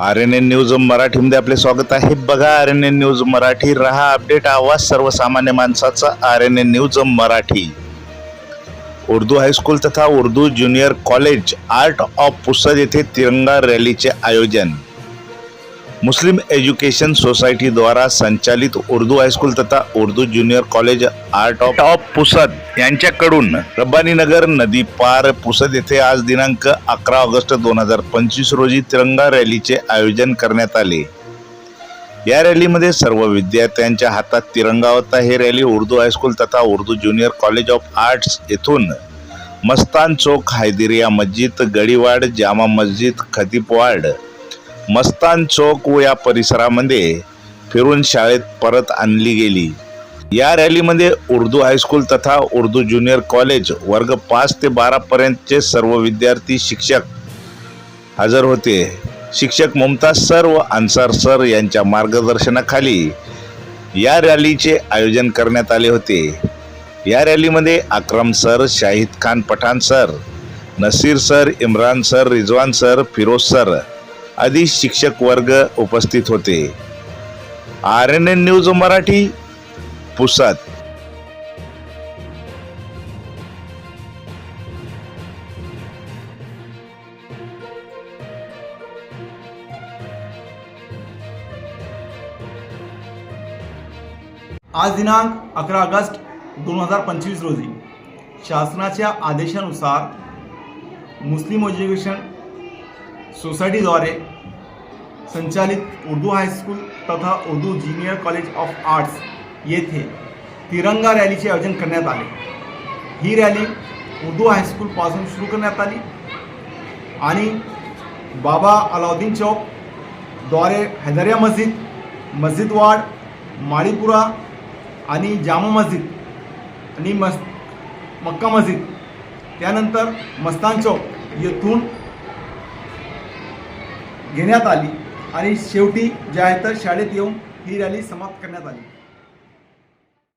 R N N news मराठीमध्ये आपले स्वागत आहे. बघा R N N news Marathi. रहा अपडेट. आवाज सर्वसामान्य माणसाचा. R N N news Marathi. Urdu high school तथा Urdu junior college art of Pusad येथे तिरंगा रॅलीचे आयोजन. मुस्लिम एज्युकेशन सोसायटीद्वारा संचालित उर्दू हायस्कूल तथा Urdu junior college art of of Pusad यांच्याकडून रब्बानी नगर नदी पार पुसद येथे आज दिनांक अकरा ऑगस्ट दोन हजार पंचवीस रोजी तिरंगा रॅलीचे आयोजन करण्यात आले. या रॅलीमध्ये सर्व विद्यार्थ्यांच्या हातात तिरंगा होता. ही रॅली उर्दू हायस्कूल तथा Urdu junior college of arts येथून मस्तान चौक हैदिरिया मस्जिद गडीवाड जामा मस्जिद खतीपवाड मस्तान चौक व या परिसरामध्ये फिरून शाळेत परत आणली गेली. या रॅलीमध्ये उर्दू हायस्कूल तथा उर्दू ज्युनियर कॉलेज वर्ग पाच ते बारापर्यंतचे सर्व विद्यार्थी शिक्षक हजर होते. शिक्षक मुमताज सर व अन्सार सर यांच्या मार्गदर्शनाखाली या रॅलीचे आयोजन करण्यात आले होते. या रॅलीमध्ये Akram sir Shahid Khan Pathan sir Naseer sir Imran sir Rizwan sir Firoz sir आदी शिक्षक वर्ग उपस्थित होते. R N N news Marathi Pusad. आज दिनांक अकरा ऑगस्ट दोन हजार पंचवीस रोजी शासनाच्या आदेशानुसार मुस्लिम एज्युकेशन सोसायटीद्वारे संचालित उर्दू हायस्कूल तथा Urdu junior college of arts येथे तिरंगा रॅलीचे आयोजन करण्यात आले. ही रॅली उर्दू हायस्कूलपासून सुरू करण्यात आली आणि बाबा अलाउद्दीन चौकद्वारे हैदरिया मस्जिद मस्जिद वाड माळीपुरा आणि जामा मस्जिद आणि मस् मक्का मस्जिद त्यानंतर मस्तान चौक येथून घेण्यात आली. आणि शेवटी जे आहे तर शाळेत येऊन ही रॅली समाप्त करण्यात आली.